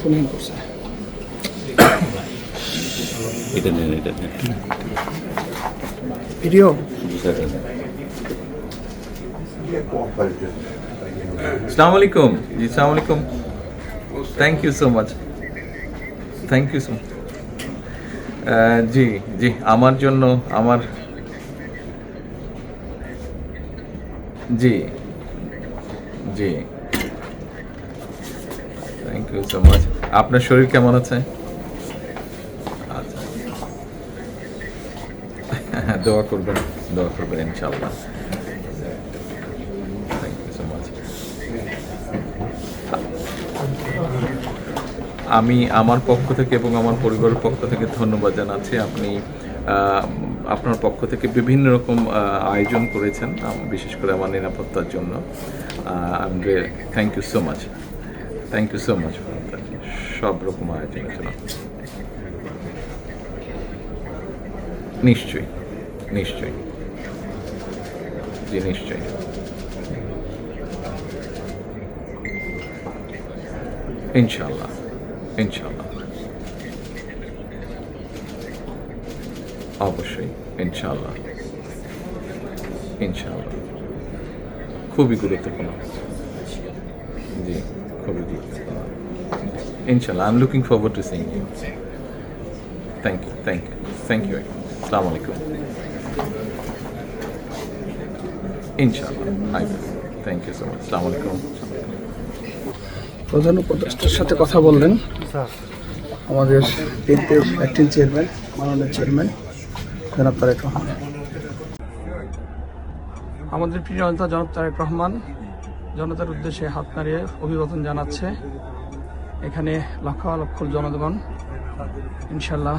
Phone করছে এটা নেন এটা নেন ভিডিও বিষয়টা নেন Assalamu alaikum. Ji assalamu alaikum. Thank you so much. Thank you so much. আহ, জি জি আমার জন্য আমার জি জি থ্যাংক ইউ সো মাচ আপনার শরীর কেমন আছে? আচ্ছা। দোয়া করবেন দোয়া করবেন ইনশাল্লাহ আমি আমার পক্ষ থেকে এবং আমার পরিবারের পক্ষ থেকে ধন্যবাদ জানাচ্ছি। আপনি আপনার পক্ষ থেকে বিভিন্ন রকম আয়োজন করেছেন বিশেষ করে আমার নিরাপত্তার জন্য। Thank you so much thank you so much সব রকম আয়োজনের জন্য নিশ্চয়ই নিশ্চয়ই। জি, নিশ্চয়ই। ইনশাল্লাহ ইনশাল্লাহ অবশ্যই ইনশাল্লাহ ইনশাল্লাহ খুবই গুরুত্বপূর্ণ। জি। খুবই ইনশাল্লাহ I am looking forward to seeing you thank you thank you thank you আসসালামু আলাইকুম ইনশাল্লাহ I thank you so much আসসালামু আলাইকুম প্রধান উপদেষ্টার সাথে কথা বললেন আমাদের বিএনপির অ্যাক্টিং চেয়ারম্যান মাননীয় চেয়ারম্যান জনাব তারেক রহমান। আমাদের প্রিয় জনতা জনাব তারেক রহমান জনতার উদ্দেশ্যে হাত নাড়িয়ে অভিবাদন জানাচ্ছে। এখানে লক্ষ লক্ষ জনগণ ইনশাল্লাহ